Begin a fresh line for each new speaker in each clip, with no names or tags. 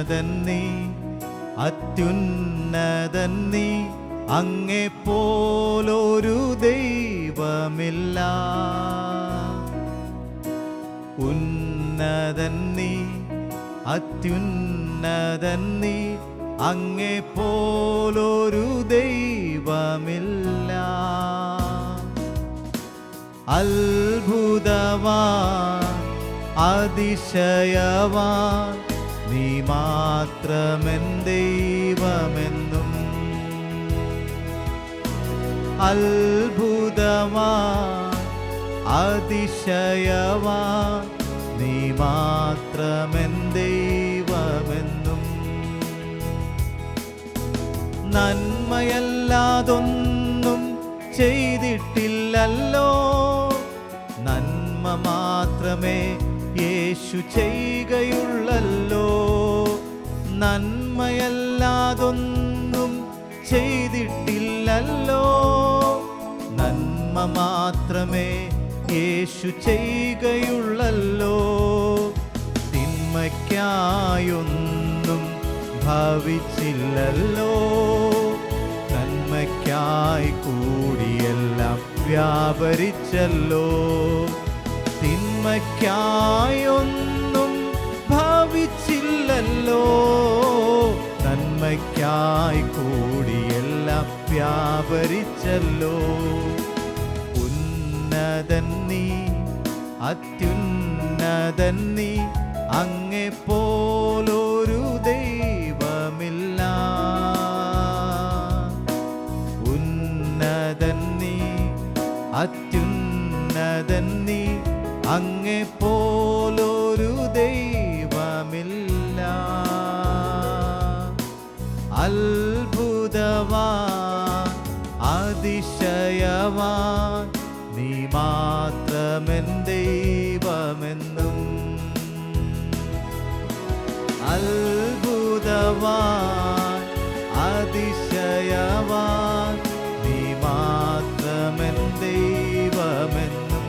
ഉന്നതൻ നീ അത്യുന്നതൻ നീ അങ്ങെ പോലൊരു ദൈവമില്ല. ഉന്നതൻ നീ അത്യുന്നതൻ നീ അങ്ങെ പോലൊരു ദൈവമില്ല. അത്ഭുതവാ അതിശയവാൻ നീ മാത്രമെൻ ദൈവമെന്നും അത്ഭുതമാ അതിശയവാൻ നീ മാത്രമെൻ ദൈവമെന്നും നന്മയല്ലാതൊന്നും ചെയ്തിട്ടില്ലല്ലോ. നന്മ മാത്രമേ യേശു ചെയ്യുകയുള്ളല്ലോ. നന്മയല്ലാതൊന്നും ചെയ്തിട്ടില്ലല്ലോ. നന്മ മാത്രമേ യേശു ചെയ്യുകയുള്ളല്ലോ. തിന്മയ്ക്കായൊന്നും ഭവിച്ചില്ലല്ലോ. നന്മയ്ക്കായി കൂടിയെല്ലാം വ്യാപരിച്ചല്ലോ. തിന്മയ്ക്കായൊന്നും ഭവിച്ചില്ലല്ലോ. നന്മയ്ക്കായി കൂടിയെല്ലാം വ്യാപരിച്ചല്ലോ. ഉന്നതൻ നീ അത്യുന്നതൻ നീ അങ്ങെ പോലൊരു നീ മാത്രമെൻ ദൈവമെന്നും അത്ഭുതവാൻ അതിശയവാൻ നീ മാത്രമെൻ ദൈവമെന്നും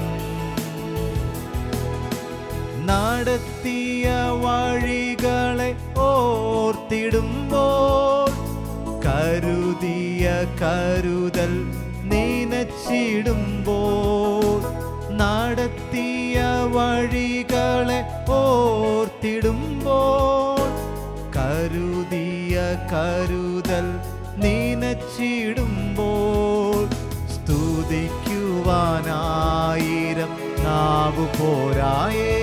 നടത്തിയ വഴികളെ ഓർത്തിടുമ്പോൾ കരുതിയ കരുതൽ നനച്ചിടുമ്പോൾ നടത്തിയ വഴികളെ ഓർത്തിടുമ്പോൾ കരുതിയ കരുതൽ നീനച്ചിടുമ്പോൾ സ്തുതിക്കുവാനായിരം നാവു പോരായേ.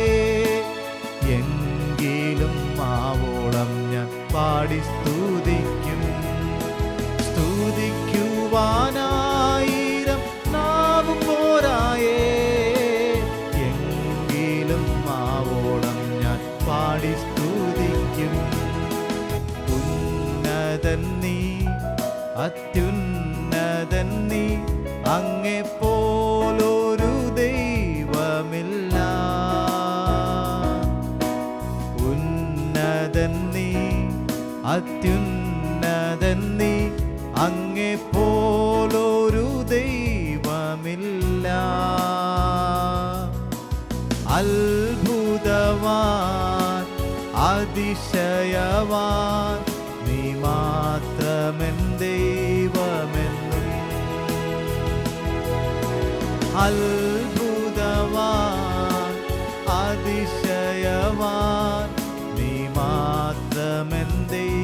എങ്കിലും മാവോളം ഞാൻ പാടി സ്തുതിക്കും സ്തുതിക്കുവാനായിരം അതിശയവാൻ നീ മാത്രമെൻ ദൈവമെന്നും. അത്ഭുതവാൻ അതിശയവാൻ നീ മാത്രമെൻ ദൈവമെന്നും.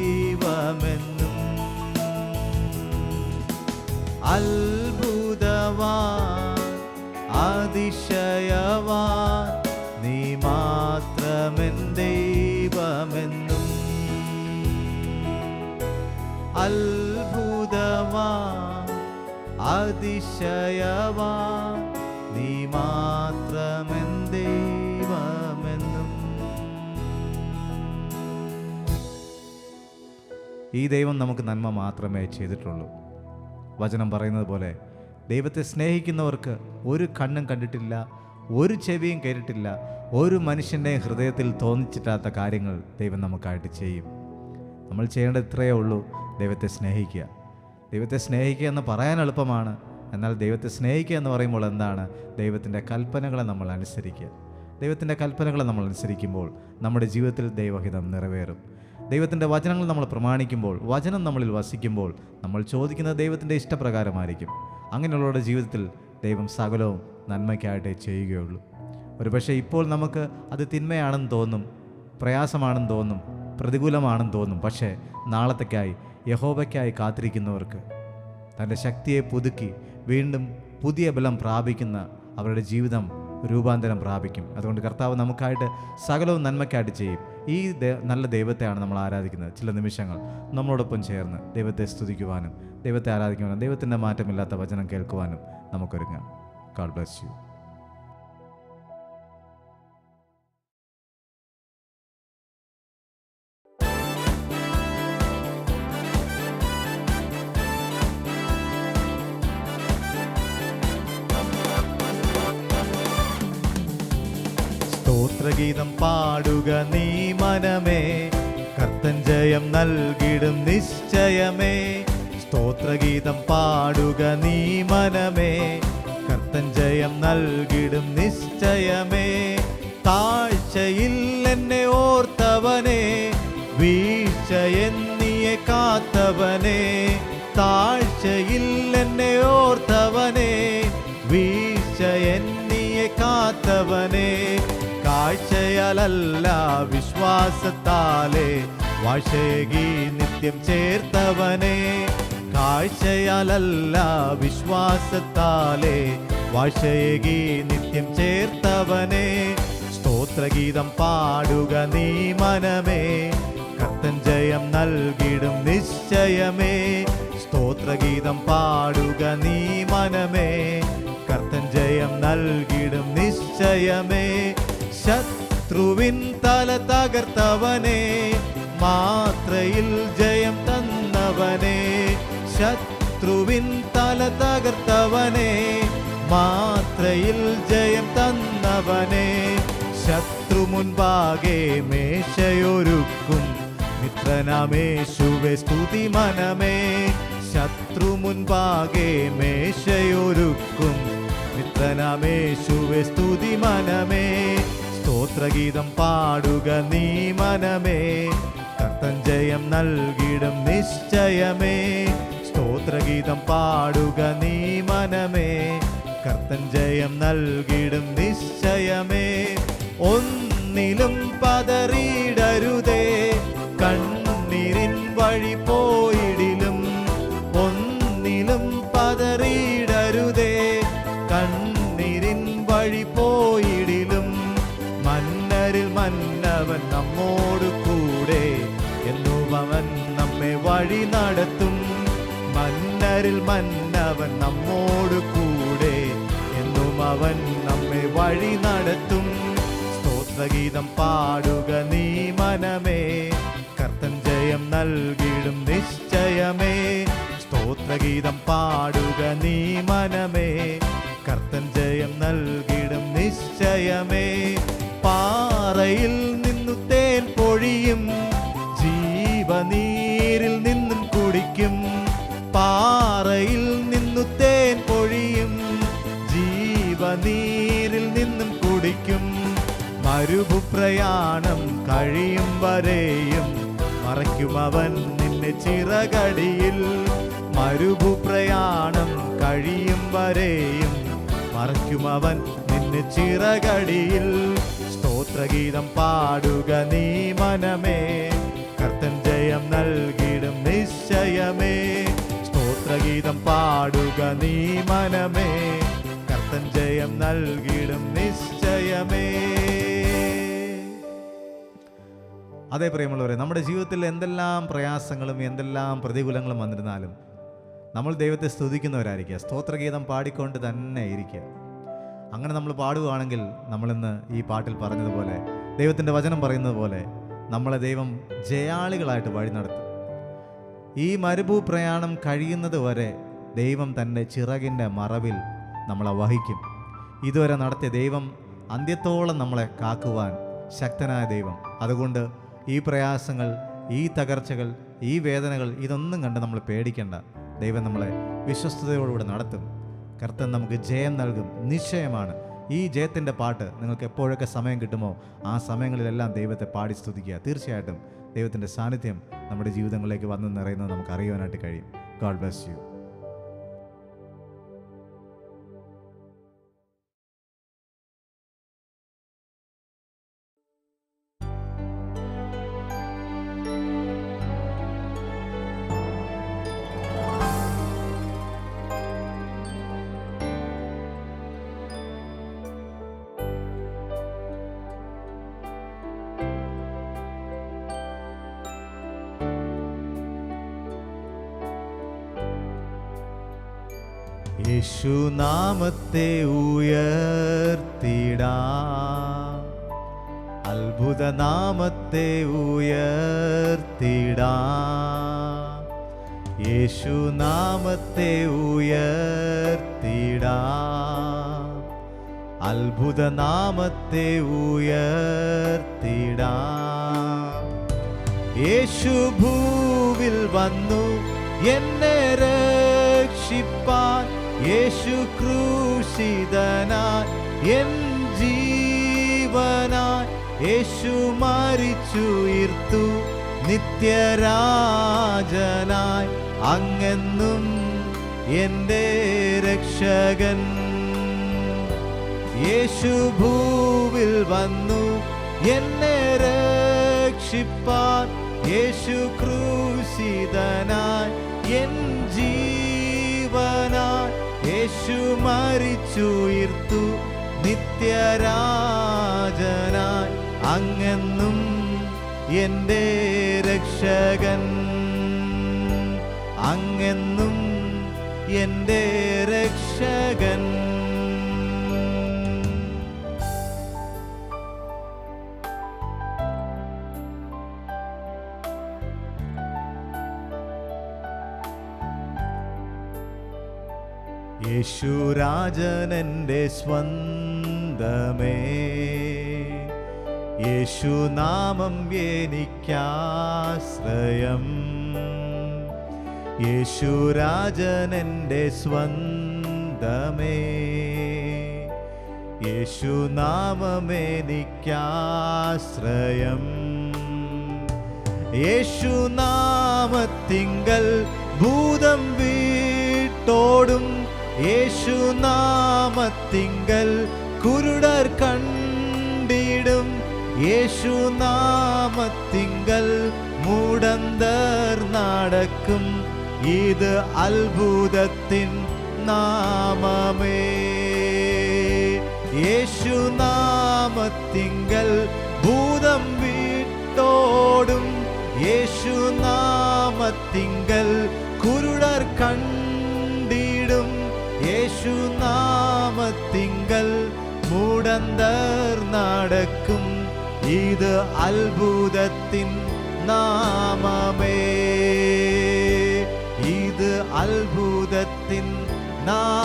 അതിശയവാൻ നീ മാത്രമെൻ ദൈവമെന്നും. ഈ ദൈവം നമുക്ക് നന്മ മാത്രമേ ചെയ്തിട്ടുള്ളൂ. വചനം പറയുന്നത് പോലെ ദൈവത്തെ സ്നേഹിക്കുന്നവർക്ക് ഒരു കണ്ണും കണ്ടിട്ടില്ല ഒരു ചെവിയും കേട്ടിട്ടില്ല ഒരു മനുഷ്യന്റെ ഹൃദയത്തിൽ തോന്നിച്ചിട്ടാത്ത കാര്യങ്ങൾ ദൈവം നമുക്കായിട്ട് ചെയ്യും. നമ്മൾ ചെയ്യേണ്ടത് ഇത്രയേ ഉള്ളൂ ദൈവത്തെ സ്നേഹിക്കുക. ദൈവത്തെ സ്നേഹിക്കുക എന്ന് പറയാൻ എളുപ്പമാണ്. എന്നാൽ ദൈവത്തെ സ്നേഹിക്കുക എന്ന് പറയുമ്പോൾ എന്താണ്? ദൈവത്തിന്റെ കൽപ്പനകളെ നമ്മൾ അനുസരിക്കുക. ദൈവത്തിന്റെ കൽപ്പനകളെ നമ്മൾ അനുസരിക്കുമ്പോൾ നമ്മുടെ ജീവിതത്തിൽ ദൈവഹിതം നിറവേറും. ദൈവത്തിന്റെ വചനങ്ങൾ നമ്മൾ പ്രമാണിക്കുമ്പോൾ വചനം നമ്മളിൽ വസിക്കുമ്പോൾ നമ്മൾ ചോദിക്കുന്നത് ദൈവത്തിന്റെ ഇഷ്ടപ്രകാരമായിരിക്കും. അങ്ങനെയുള്ളവരുടെ ജീവിതത്തിൽ ദൈവം സകലവും നന്മയ്ക്കായിട്ടേ ചെയ്യുകയുള്ളൂ. ഒരു പക്ഷേ ഇപ്പോൾ നമുക്ക് അത് തിന്മയാണെന്ന് തോന്നും പ്രയാസമാണെന്ന് തോന്നും പ്രതികൂലമാണെന്ന് തോന്നും. പക്ഷേ നാളത്തേക്കായി യഹോബയ്ക്കായി കാത്തിരിക്കുന്നവർക്ക് തന്റെ ശക്തിയെ പുതുക്കി വീണ്ടും പുതിയ ബലം പ്രാപിക്കുന്ന അവരുടെ ജീവിതം രൂപാന്തരം പ്രാപിക്കും. അതുകൊണ്ട് കർത്താവ് നമുക്കായിട്ട് സകലവും നന്മയ്ക്കായിട്ട് ചെയ്യും. ഈ നല്ല ദൈവത്തെയാണ് നമ്മൾ ആരാധിക്കുന്നത്. ചില നിമിഷങ്ങൾ നമ്മളോടൊപ്പം ചേർന്ന് ദൈവത്തെ സ്തുതിക്കുവാനും ദൈവത്തെ ആരാധിക്കുവാനും ദൈവത്തിന്റെ മാറ്റമില്ലാത്ത വചനം കേൾക്കുവാനും നമുക്കൊരുങ്ങാം. ഗാഡ് ബ്ലസ് യു സ്തോത്രഗീതം പാടുക നീ മനമേ. കർത്തൻ ജയം നൽകിടും നിശ്ചയമേ. സ്തോത്രഗീതം പാടുക നീ മനമേ. കർത്തൻ ജയം നൽകിടും നിശ്ചയമേ. താഴ്ചയിൽ എന്നെ ഓർത്തവനെ. വീഴ്ച എന്നിയെ കാത്തവനെ. താഴ്ചയിൽ എന്നെ ഓർത്തവനെ. വീഴ്ച എന്നിയെ കാത്തവനെ. കാഴ്ചയാലല്ല വിശ്വാസത്താലേ. വാഴ്ചകി നിത്യം ചേർത്തവനെ. കാഴ്ചയാലല്ല വിശ്വാസത്താലേ. വാഴ്ചകി നിത്യം ചേർത്തവനെ. സ്തോത്രഗീതം പാടുക നീ മനമേ. കത്തൻ ജയം നൽകിടും നിശ്ചയമേ. സ്തോത്രഗീതം പാടുക നീ മനമേ. കർത്തൻ ജയം നൽകിടും നിശ്ചയമേ. ശത്രുവിൻ തല തകർത്തവനെ മാത്രയിൽ ജയം തന്നവനെ. ശത്രുവിൻ തല തകർത്തവനെ മാത്രയിൽ ജയം തന്നവനെ. ശത്രു മുൻപാകെ മേശയൊരുക്കും മിത്രനാമേശുവെ സ്തുതി മനമേ. ശത്രു മുൻപാകെ മേശയൊരുക്കും മിത്രനാമേശുവെ സ്തുതി മനമേ. സ്തോത്രഗീതം പാടുക നീ മനമേ. കർത്തൻ നൽകിടും നിശ്ചയമേ. സ്തോത്രഗീതം പാടുക നീ മനമേ. കർത്തൻ നൽകിടും നിശ്ചയമേ. ഒന്നിലും പതറിയിടരുതേ മന്നരിൽ മന്നവൻ നമ്മോട് കൂടെ എന്നും അവൻ നമ്മെ വഴി നടത്തും. സ്തോത്രഗീതം പാടുക നീ മനമേ കർത്തൻ ജയം നൽകിടും നിശ്ചയമേ. സ്തോത്രഗീതം പാടുക നീ മനമേ കർത്തൻ ജയം നൽകിടും നിശ്ചയമേ. പാറയിൽ നിന്നു തേൻ പൊഴിയും ജീവനീരിൽ നിന്നും കുടിക്കും. പാറയിൽ പ്രയാണം കഴിയും വരെയും മറയ്ക്കും അവൻ നിന്നെ ചിറകടിയിൽ മരുഭു പ്രയാണം കഴിയും വരെയും മറയ്ക്കും അവൻ നിന്നെ ചിറകടിയിൽ സ്തോത്രഗീതം പാടുക നീ മനമേ കർത്തൻ ജയം നൽകിടും നിശ്ചയമേ സ്തോത്രഗീതം പാടുക നീ മനമേ കർത്തൻ ജയം നൽകിടും നിശ്ചയമേ അതേ പ്രിയമുള്ളവരെ നമ്മുടെ ജീവിതത്തിൽ എന്തെല്ലാം പ്രയാസങ്ങളും എന്തെല്ലാം പ്രതികൂലങ്ങളും വന്നിരുന്നാലും നമ്മൾ ദൈവത്തെ സ്തുതിക്കുന്നവരായിരിക്കുക സ്തോത്രഗീതം പാടിക്കൊണ്ട് തന്നെ ഇരിക്കുക. അങ്ങനെ നമ്മൾ പാടുകയാണെങ്കിൽ നമ്മളിന്ന് ഈ പാട്ടിൽ പറഞ്ഞതുപോലെ ദൈവത്തിന്റെ വചനം പറയുന്നത് പോലെ നമ്മളെ ദൈവം ജയാളികളായിട്ട് വഴി നടത്തും. ഈ മരുഭൂ പ്രയാണം കഴിയുന്നത് വരെ ദൈവം തന്റെ ചിറകിന്റെ മറവിൽ നമ്മളെ വഹിക്കും. ഇതുവരെ നടത്തിയ ദൈവം അന്ത്യത്തോളം നമ്മളെ കാക്കുവാൻ ശക്തനായ ദൈവം. അതുകൊണ്ട് ഈ പ്രയാസങ്ങൾ ഈ തകർച്ചകൾ ഈ വേദനകൾ ഇതൊന്നും കണ്ട് നമ്മൾ പേടിക്കേണ്ട. ദൈവം നമ്മളെ വിശ്വസ്തയോടുകൂടെ നടത്തും. കർത്തൻ നമുക്ക് ജയം നൽകും. നിശ്ചയമാണ്. ഈ ജയത്തിന്റെ പാട്ട് നിങ്ങൾക്ക് എപ്പോഴൊക്കെ സമയം കിട്ടുമോ ആ സമയങ്ങളിലെല്ലാം ദൈവത്തെ പാടി സ്തുതിക്കുക. തീർച്ചയായിട്ടും ദൈവത്തിന്റെ സാന്നിധ്യം നമ്മുടെ ജീവിതങ്ങളിലേക്ക് വന്നു നിറയുന്നത് നമുക്ക് അറിയുവാനായിട്ട് കഴിയും. ഗോഡ് ബ്ലസ് യു യേശുനാമത്തെ ഉയർത്തിടാം. അത്ഭുത നാമത്തെ ഉയർത്തിടാ. യേശുനാമത്തെ ഉയർത്തിടാം. അത്ഭുത നാമത്തെ ഉയർത്തിടാ. യേശു ഭൂവിൽ വന്നു എന്നെ രക്ഷിപ്പാൻ യേശു ക്രൂശിതനായി എൻ ജീവനായി യേശു മരിച്ചുയർത്തു നിത്യരാജനായി. അങ്ങെന്നും എന്റെ രക്ഷകൻ യേശു ഭൂവിൽ വന്നു എന്നെ രക്ഷിപ്പാൻ. യേശു ക്രൂശിതനായി എൻ ജീവനായി യേശു മരിച്ചുയർത്തു നിത്യരാജനായി. അങ്ങെന്നും എന്റെ രക്ഷകൻ. അങ്ങെന്നും എന്റെ രക്ഷകൻ. യേശുരാജനന്റെ സ്വന്തമേ. യേശുനാമം എനിക്കാശ്രയം. യേശുരാജനന്റെ സ്വന്തമേ. യേശുനാമം എനിക്കാശ്രയം. യേശുനാമത്തിങ്കൽ ഭൂതം വീട്ടോടും യേശുനാമത്തിങ്കൽ കുരുടർ കണ്ടിടും യേശുനാമത്തിങ്കൽ മൂടന്തർ നടക്കും ഇത് അത്ഭുതത്തിൻ നാമമേ യേശുനാമത്തിങ്കൽ ഭൂതം വീട്ടോടും യേശുനാമത്തിങ്കൽ കുരുടർ കണ്ടിടും യേശുനാമത്തിങ്കൽ മൂടന്തർ നടക്കും ഇത് അത്ഭുതത്തിൻ നാമമേ ഇത് അത്ഭുതത്തിൻ നാമമേ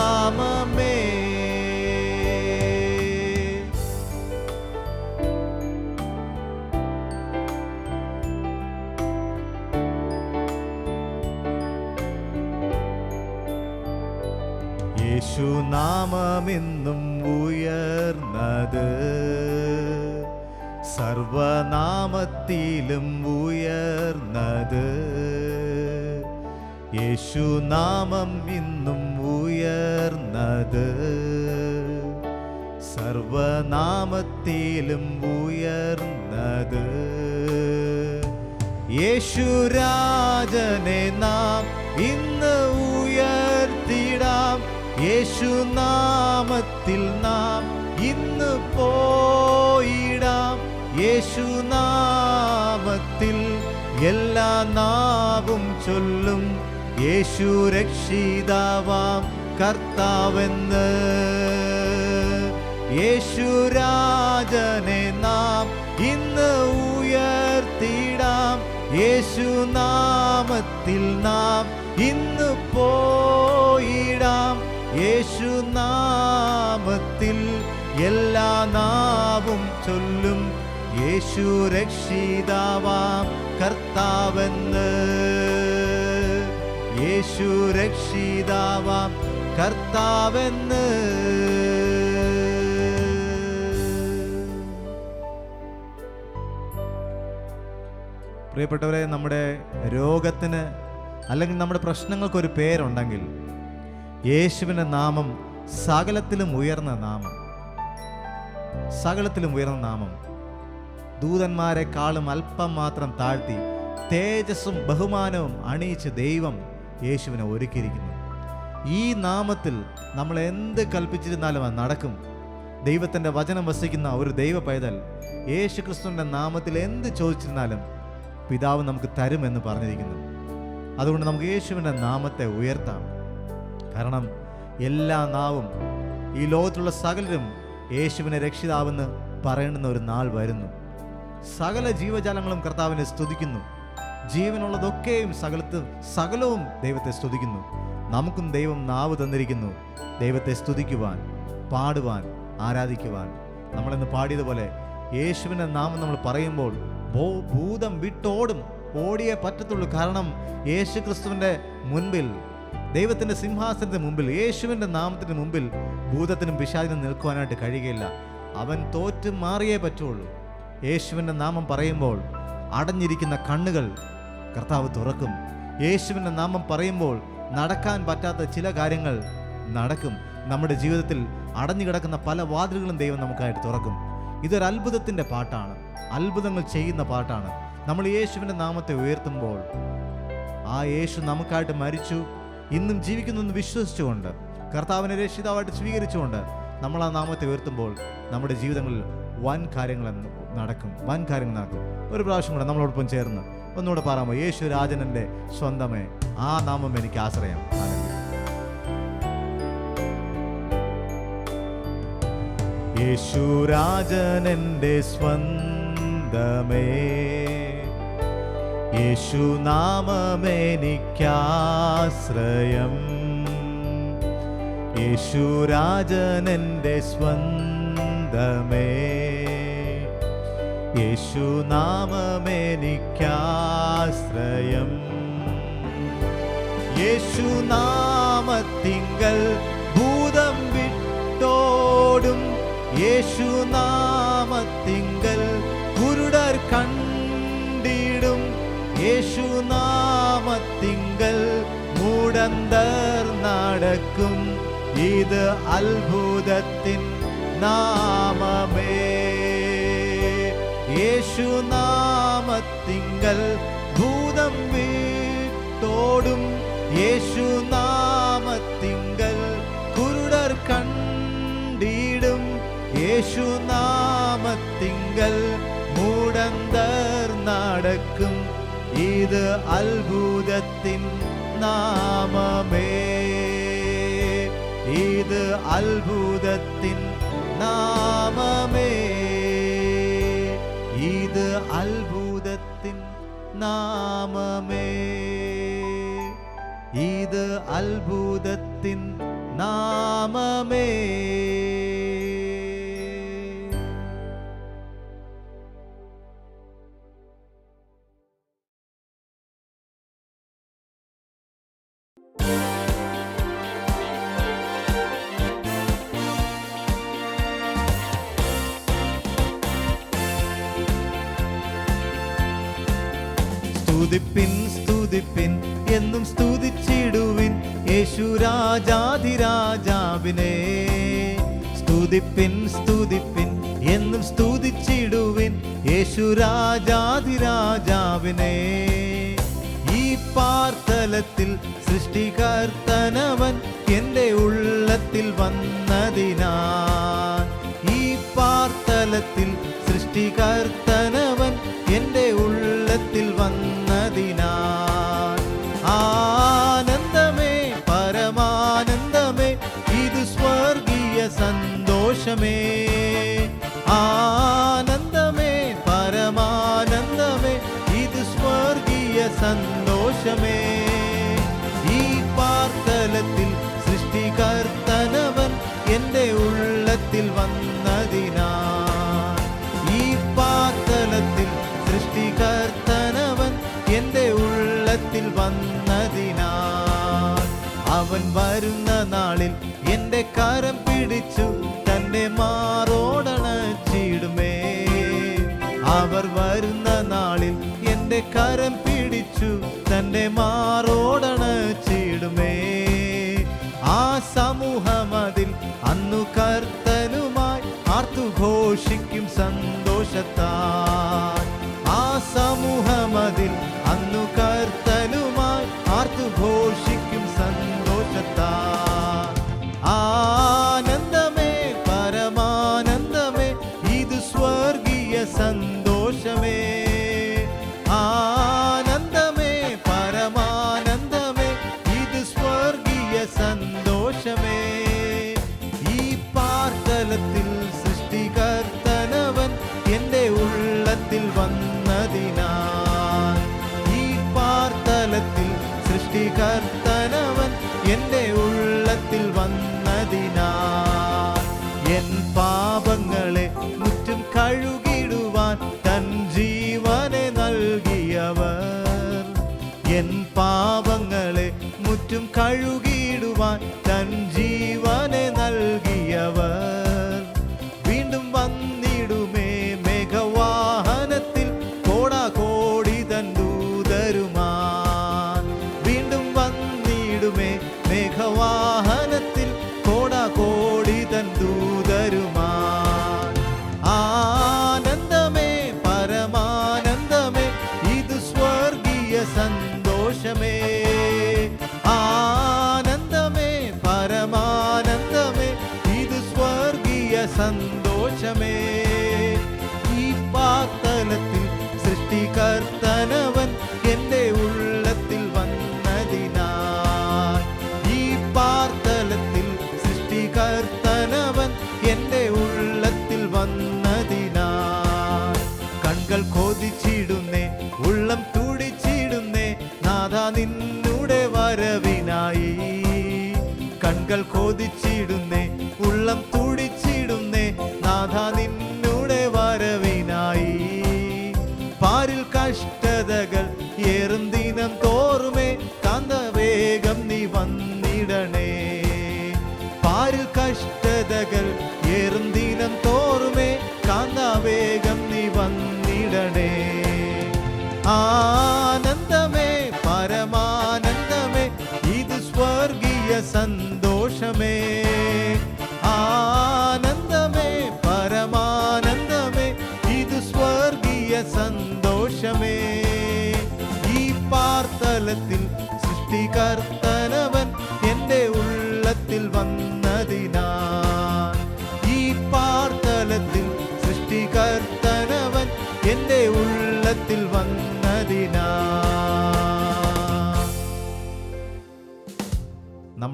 യേശുനാമം ഇന്നും ഉയർന്നത്. സർവനാമത്തിലും ഉയർന്നത്. യേശുരാജനെ നാം ഇന്ന് ഉയർത്തിടാം. യേശുനാമത്തിൽ നാം ഇന്ന് പോയിടാം. യേശുനാമത്തിൽ എല്ലാ നാവും ചൊല്ലും യേശു രക്ഷിതാവാം കർത്താവെന്ന്. യേശു രാജനെ നാം ഇന്ന് ഉയർത്തിടാം യേശു നാമത്തിൽ നാം ഇന്ന് പോയിടാം. യേശു നാമത്തിൽ എല്ലാ നാവും ചൊല്ലും. യേശു രക്ഷിതാവാം കർത്താവെന്ന്. യേശു രക്ഷിതാവാം കർത്താവെന്ന്. പ്രിയപ്പെട്ടവരെ നമ്മുടെ രോഗത്തിന് അല്ലെങ്കിൽ നമ്മുടെ പ്രശ്നങ്ങൾക്കൊരു പേരുണ്ടെങ്കിൽ യേശുവിന്റെ നാമം സകലത്തിലും ഉയർന്ന നാമം. സകലത്തിലും ഉയർന്ന നാമം. ദൂതന്മാരെക്കാളും അല്പം മാത്രം താഴ്ത്തി തേജസ്സും ബഹുമാനവും അണിയിച്ച് ദൈവം യേശുവിനെ ഒരുക്കിയിരിക്കുന്നു. ഈ നാമത്തിൽ നമ്മൾ എന്ത് കൽപ്പിച്ചിരുന്നാലും അത് നടക്കും. ദൈവത്തിന്റെ വചനം വസിക്കുന്ന ഒരു ദൈവ പൈതൽ യേശു ക്രിസ്തുവിന്റെ നാമത്തിൽ എന്ത് ചോദിച്ചിരുന്നാലും പിതാവ് നമുക്ക് തരുമെന്ന് പറഞ്ഞിരിക്കുന്നു. അതുകൊണ്ട് നമുക്ക് യേശുവിന്റെ നാമത്തെ ഉയർത്താം. കാരണം എല്ലാ നാവും ഈ ലോകത്തുള്ള സകലരും യേശുവിനെ രക്ഷിതാവെന്ന് പറയുന്ന ഒരു നാൾ വരുന്നു. സകല ജീവജാലങ്ങളും കർത്താവിനെ സ്തുതിക്കുന്നു. ജീവനുള്ളതൊക്കെയും സകലത്തും സകലവും ദൈവത്തെ സ്തുതിക്കുന്നു. നമുക്കും ദൈവം നാവ് തന്നിരിക്കുന്നു. ദൈവത്തെ സ്തുതിക്കുവാൻ പാടുവാൻ ആരാധിക്കുവാൻ. നമ്മളിന്ന് പാടിയതുപോലെ യേശുവിന്റെ നാമം നമ്മൾ പറയുമ്പോൾ ഭൂതം വിട്ടോടും ഓടിയേ പറ്റത്തുള്ളൂ. കാരണം യേശു ക്രിസ്തുവിന്റെ മുൻപിൽ ദൈവത്തിന്റെ സിംഹാസനത്തിന് മുമ്പിൽ യേശുവിന്റെ നാമത്തിന് മുമ്പിൽ ഭൂതത്തിനും പിശാദിനും നിൽക്കുവാനായിട്ട് കഴിയുകയില്ല. അവൻ തോറ്റ് മാറിയേ പറ്റുള്ളൂ. യേശുവിന്റെ നാമം പറയുമ്പോൾ അടഞ്ഞിരിക്കുന്ന കണ്ണുകൾ കർത്താവ് തുറക്കും. യേശുവിന്റെ നാമം പറയുമ്പോൾ നടക്കാൻ പറ്റാത്ത ചില കാര്യങ്ങൾ നടക്കും. നമ്മുടെ ജീവിതത്തിൽ അടഞ്ഞു കിടക്കുന്ന പല വാതിലുകളും ദൈവം നമുക്കായിട്ട് തുറക്കും. ഇതൊരു അത്ഭുതത്തിന്റെ പാട്ടാണ്. അത്ഭുതങ്ങൾ ചെയ്യുന്ന പാട്ടാണ്. നമ്മൾ യേശുവിന്റെ നാമത്തെ ഉയർത്തുമ്പോൾ ആ യേശു നമുക്കായിട്ട് മരിച്ചു. ഇന്നും ജീവിക്കുന്നു എന്ന് വിശ്വസിച്ചുകൊണ്ട് കർത്താവിനെ രക്ഷിതാവായിട്ട് സ്വീകരിച്ചുകൊണ്ട് നമ്മൾ ആ നാമത്തെ ഉയർത്തുമ്പോൾ നമ്മുടെ ജീവിതങ്ങളിൽ വൻ കാര്യങ്ങൾ നടക്കും. വൻ കാര്യങ്ങൾ നടക്കും. ഒരു പ്രാവശ്യം കൂടെ നമ്മളോടൊപ്പം ചേർന്ന് ഒന്നുകൂടെ പറയാമോ? യേശു രാജനന്റെ സ്വന്തമേ. ആ നാമം എനിക്ക് ആശ്രയം. യേശു രാജനന്റെ സ്വന്തമേ. യേശു നാമമെനിക്കാശ്രയം യേശു രാജനന്റെ സ്വന്തമേ. യേശു നാമമെനിക്കാശ്രയം യേശു നാമത്തിങ്കൽ ഭൂതം വിട്ടോടും യേശു നാമത്തിങ്കൽ കുരുടർ കണ്ടിടും. യേശു നാമത്തിങ്കൽ മൂടന്തർ നടക്കും. ഇത് അത്ഭുതത്തിൻ നാമമേ. യേശു நாமத்திங்கள் பூதம் வீட்டோடும் இயேசு நாமத்திங்கள் குருடர் கண்டீடும் இயேசு நாமத்திங்கள் மூடந்தர் நடக்கும். இது அல்புதத்தின் நாமமே. இது அல்புதத்தின் நாமமே. இது அல்பு നാമമേ ഇത് അത്ഭുതത്തിൻ നാമമേ സ്തുതിപ്പിൻ സ്തുതിപ്പിൻ എന്നും സ്തുതിച്ചിടുവിൻ യേശു രാജാധിരാജാവിനെ. സ്തുതിപ്പിൻ സ്തുതിപ്പിൻ എന്നും സ്തുതിച്ചിടുവിൻ യേശു രാജാധിരാജാവിനെ. ഈ പാർത്തലത്തിൽ സൃഷ്ടികർത്തനവൻ എന്റെ ഉള്ളത്തിൽ വന്നതിനാ ഈ പാർത്തലത്തിൽ സൃഷ്ടികർത്തനവൻ എന്റെ വന്നതിനാ അവൻ വരുന്ന നാളിൽ എന്റെ കരം പിടിച്ചു തന്റെ മാറോടണച്ചിടുമേ. അവർ വരുന്ന നാളിൽ എന്റെ കരം പിടിച്ചു തന്റെ മാറോടണച്ചിടുമേ. ആ സമൂഹമതിൽ അന്നു കർത്തനുമായി ആർത്തുഘോഷിക്കും സന്തോഷത്താൽ മുറ്റും കഴുകിടുവാൻ കൺകൾ കൊതിച്ചിടുന്നേ ഉള്ളം തുടിച്ചിടുന്നേ നാഥ നിന്നുടെ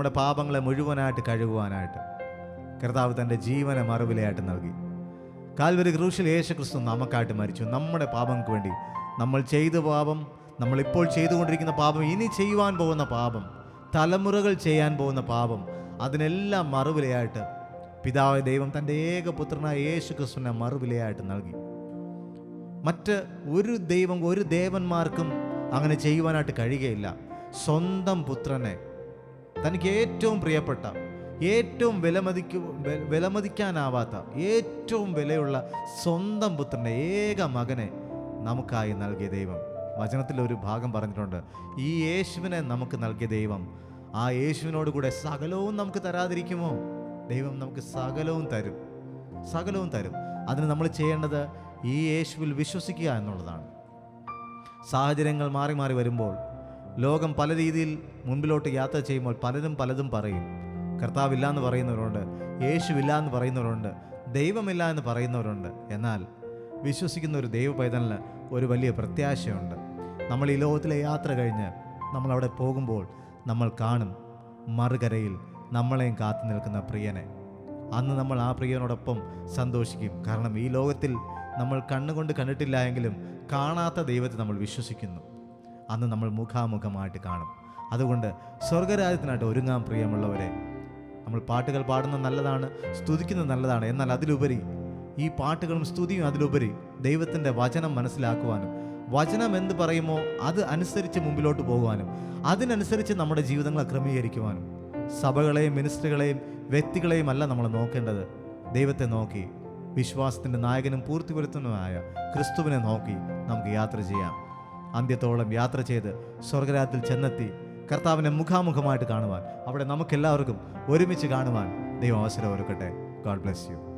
നമ്മുടെ പാപങ്ങളെ മുഴുവനായിട്ട് കഴുകുവാനായിട്ട് കർത്താവ് തന്റെ ജീവനെ മറുവിലയായിട്ട് നൽകി. കാൽവരി ക്രൂശിൽ യേശു ക്രിസ്തു നമുക്കായിട്ട് മരിച്ചു. നമ്മുടെ പാപങ്ങൾക്ക് വേണ്ടി നമ്മൾ ചെയ്ത പാപം നമ്മളിപ്പോൾ ചെയ്തുകൊണ്ടിരിക്കുന്ന പാപം ഇനി ചെയ്യുവാൻ പോകുന്ന പാപം തലമുറകൾ ചെയ്യാൻ പോകുന്ന പാപം അതിനെല്ലാം മറുവിലയായിട്ട് പിതാവ് ദൈവം തന്റെ ഏകപുത്രനായ യേശു ക്രിസ്തുവിനെ മറുവിലയായിട്ട് നൽകി. മറ്റ് ഒരു ദൈവം ഒരു ദേവന്മാർക്കും അങ്ങനെ ചെയ്യുവാനായിട്ട് കഴിയുകയില്ല. സ്വന്തം പുത്രനെ തനിക്ക് ഏറ്റവും പ്രിയപ്പെട്ട ഏറ്റവും വിലമതിക്കു വിലമതിക്കാനാവാത്ത ഏറ്റവും വിലയുള്ള സ്വന്തം പുത്രന്റെ ഏക മകനെ നമുക്കായി നൽകിയ ദൈവം. വചനത്തിൽ ഒരു ഭാഗം പറഞ്ഞിട്ടുണ്ട് ഈ യേശുവിനെ നമുക്ക് നൽകിയ ദൈവം ആ യേശുവിനോട് കൂടെ സകലവും നമുക്ക് തരാതിരിക്കുമോ? ദൈവം നമുക്ക് സകലവും തരും സകലവും തരും. അതിന് നമ്മൾ ചെയ്യേണ്ടത് ഈ യേശുവിൽ വിശ്വസിക്കുക എന്നുള്ളതാണ്. സാഹചര്യങ്ങൾ മാറി മാറി വരുമ്പോൾ ലോകം പല രീതിയിൽ മുൻപിലോട്ട് യാത്ര ചെയ്യുമ്പോൾ പലരും പലതും പറയും. കർത്താവില്ല എന്ന് പറയുന്നവരുണ്ട് യേശുവില്ല എന്ന് പറയുന്നവരുണ്ട് ദൈവമില്ല എന്ന് പറയുന്നവരുണ്ട്. എന്നാൽ വിശ്വസിക്കുന്ന ഒരു ദൈവ പൈതലിന് ഒരു വലിയ പ്രത്യാശയുണ്ട്. നമ്മൾ ഈ ലോകത്തിലെ യാത്ര കഴിഞ്ഞ് നമ്മളവിടെ പോകുമ്പോൾ നമ്മൾ കാണും മറുകരയിൽ നമ്മളെയും കാത്തു നിൽക്കുന്ന പ്രിയനെ. അന്ന് നമ്മൾ ആ പ്രിയനോടൊപ്പം സന്തോഷിക്കും. കാരണം ഈ ലോകത്തിൽ നമ്മൾ കണ്ണുകൊണ്ട് കണ്ടിട്ടില്ല എങ്കിലും കാണാത്ത ദൈവത്തെ നമ്മൾ വിശ്വസിക്കുന്നു. അന്ന് നമ്മൾ മുഖാമുഖമായിട്ട് കാണും. അതുകൊണ്ട് സ്വർഗരാജ്യത്തിനായിട്ട് ഒരുങ്ങാൻ പ്രിയമുള്ളവരെ നമ്മൾ പാട്ടുകൾ പാടുന്നത് നല്ലതാണ് സ്തുതിക്കുന്നത് നല്ലതാണ്. എന്നാൽ അതിലുപരി ഈ പാട്ടുകളും സ്തുതിയും അതിലുപരി ദൈവത്തിന്റെ വചനം മനസ്സിലാക്കുവാനും വചനം എന്ത് പറയുമോ അത് അനുസരിച്ച് മുമ്പിലോട്ട് പോകുവാനും അതിനനുസരിച്ച് നമ്മുടെ ജീവിതങ്ങളെ ക്രമീകരിക്കുവാനും സഭകളെയും മിനിസ്റ്ററുകളെയും വ്യക്തികളെയും അല്ല നമ്മൾ നോക്കേണ്ടത്. ദൈവത്തെ നോക്കി വിശ്വാസത്തിന്റെ നായകനും പൂർത്തിവരുത്തുന്നതുമായ ക്രിസ്തുവിനെ നോക്കി നമുക്ക് യാത്ര ചെയ്യാം. അന്ത്യത്തോളം യാത്ര ചെയ്ത് സ്വർഗരാജത്തിൽ ചെന്നെത്തി കർത്താവിനെ മുഖാമുഖമായിട്ട് കാണുവാൻ അവിടെ നമുക്കെല്ലാവർക്കും ഒരുമിച്ച് കാണുവാൻ ദൈവം അവസരം ഒരുക്കട്ടെ. God bless you